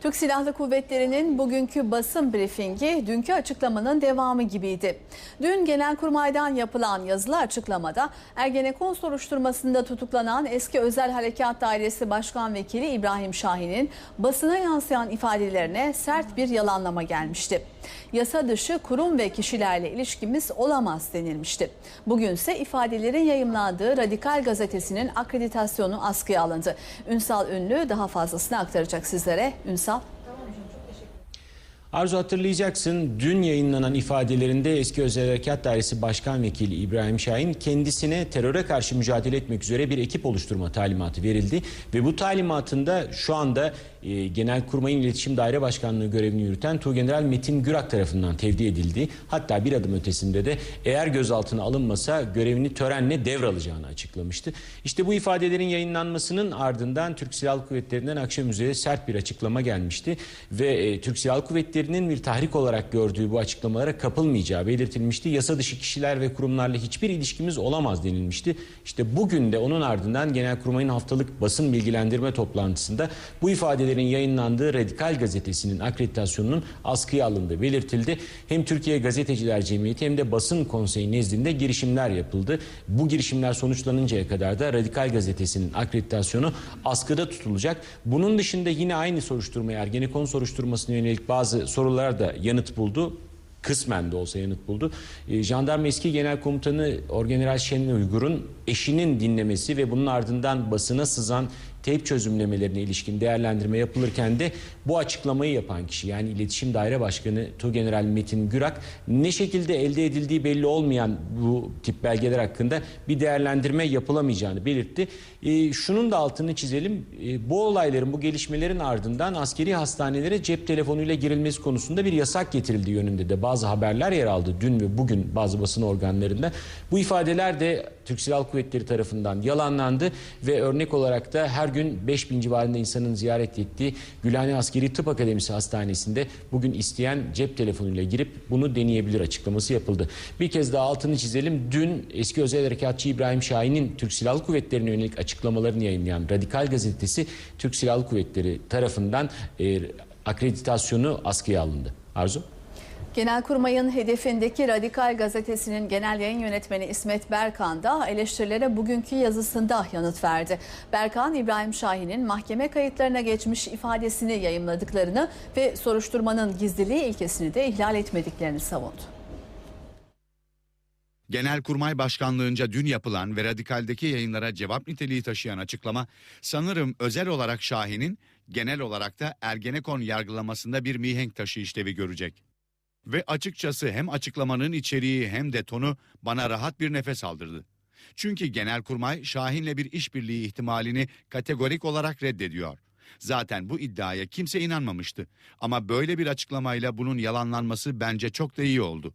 Türk Silahlı Kuvvetleri'nin bugünkü basın brifingi dünkü açıklamanın devamı gibiydi. Dün Genelkurmay'dan yapılan yazılı açıklamada Ergenekon soruşturmasında tutuklanan eski Özel Harekat Dairesi Başkan Vekili İbrahim Şahin'in basına yansıyan ifadelerine sert bir yalanlama gelmişti. Yasa dışı kurum ve kişilerle ilişkimiz olamaz denilmişti. Bugünse ifadelerin yayımlandığı Radikal Gazetesi'nin akreditasyonu askıya alındı. Ünsal Ünlü daha fazlasını aktaracak sizlere. Ünsal. Arzu hatırlayacaksın dün yayınlanan ifadelerinde eski Özel Harekat Dairesi Başkan Vekili İbrahim Şahin kendisine teröre karşı mücadele etmek üzere bir ekip oluşturma talimatı verildi. Ve bu talimatında şu anda e, Genelkurmay'ın İletişim Daire Başkanlığı görevini yürüten Tuğgeneral Metin Gürak tarafından tevdi edildi. Hatta bir adım ötesinde de eğer gözaltına alınmasa görevini törenle devralacağını açıklamıştı. İşte bu ifadelerin yayınlanmasının ardından Türk Silahlı Kuvvetleri'nden akşam üzeri sert bir açıklama gelmişti. Ve e, Türk Silahlı Kuvvetleri'nin bir tahrik olarak gördüğü bu açıklamalara kapılmayacağı belirtilmişti. Yasa dışı kişiler ve kurumlarla hiçbir ilişkimiz olamaz denilmişti. İşte bugün de onun ardından Genelkurmay'ın haftalık basın bilgilendirme toplantısında bu ifadelerin yayınlandığı Radikal Gazetesi'nin akreditasyonunun askıya alındığı belirtildi. Hem Türkiye Gazeteciler Cemiyeti hem de Basın Konseyi nezdinde girişimler yapıldı. Bu girişimler sonuçlanıncaya kadar da Radikal Gazetesi'nin akreditasyonu askıda tutulacak. Bunun dışında yine aynı soruşturmaya Ergenekon soruşturmasına yönelik bazı sorulara da yanıt buldu kısmen de olsa yanıt buldu. E, Jandarma eski genel komutanı Orgeneral Şenol Uygur'un eşinin dinlemesi ve bunun ardından basına sızan teyp çözümlemelerine ilişkin değerlendirme yapılırken de bu açıklamayı yapan kişi yani İletişim Daire Başkanı Tuğgeneral Metin Gürak ne şekilde elde edildiği belli olmayan bu tip belgeler hakkında bir değerlendirme yapılamayacağını belirtti. E, şunun da altını çizelim. E, bu olayların, bu gelişmelerin ardından askeri hastanelere cep telefonuyla girilmesi konusunda bir yasak getirildiği yönünde de bazı haberler yer aldı dün ve bugün bazı basın organlarında. Bu ifadeler de Türk Silahlı Kuvvetleri tarafından yalanlandı ve örnek olarak da her gün 5000 civarında insanın ziyaret ettiği Gülhane Askeri Tıp Akademisi Hastanesi'nde bugün isteyen cep telefonuyla girip bunu deneyebilir açıklaması yapıldı. Bir kez daha altını çizelim. Dün eski özel harekatçı İbrahim Şahin'in Türk Silahlı Kuvvetleri'ne yönelik açıklamalarını yayınlayan Radikal Gazetesi Türk Silahlı Kuvvetleri tarafından e, akreditasyonu askıya alındı. Arzu? Genelkurmay'ın hedefindeki Radikal Gazetesi'nin genel yayın yönetmeni İsmet Berkan da eleştirilere bugünkü yazısında yanıt verdi. Berkan, İbrahim Şahin'in mahkeme kayıtlarına geçmiş ifadesini yayımladıklarını ve soruşturmanın gizliliği ilkesini de ihlal etmediklerini savundu. Genelkurmay Başkanlığınca dün yapılan ve radikaldeki yayınlara cevap niteliği taşıyan açıklama sanırım özel olarak Şahin'in genel olarak da Ergenekon yargılamasında bir mihenk taşı işlevi görecek. Ve açıkçası hem açıklamanın içeriği hem de tonu bana rahat bir nefes aldırdı. Çünkü Genelkurmay Şahin'le bir işbirliği ihtimalini kategorik olarak reddediyor. Zaten bu iddiaya kimse inanmamıştı. Ama böyle bir açıklamayla bunun yalanlanması bence çok da iyi oldu.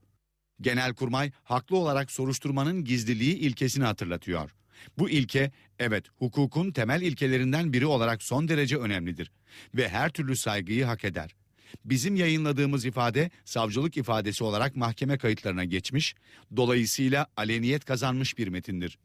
Genelkurmay haklı olarak soruşturmanın gizliliği ilkesini hatırlatıyor. Bu ilke evet hukukun temel ilkelerinden biri olarak son derece önemlidir ve her türlü saygıyı hak eder. Bizim yayınladığımız ifade savcılık ifadesi olarak mahkeme kayıtlarına geçmiş, dolayısıyla aleniyet kazanmış bir metindir.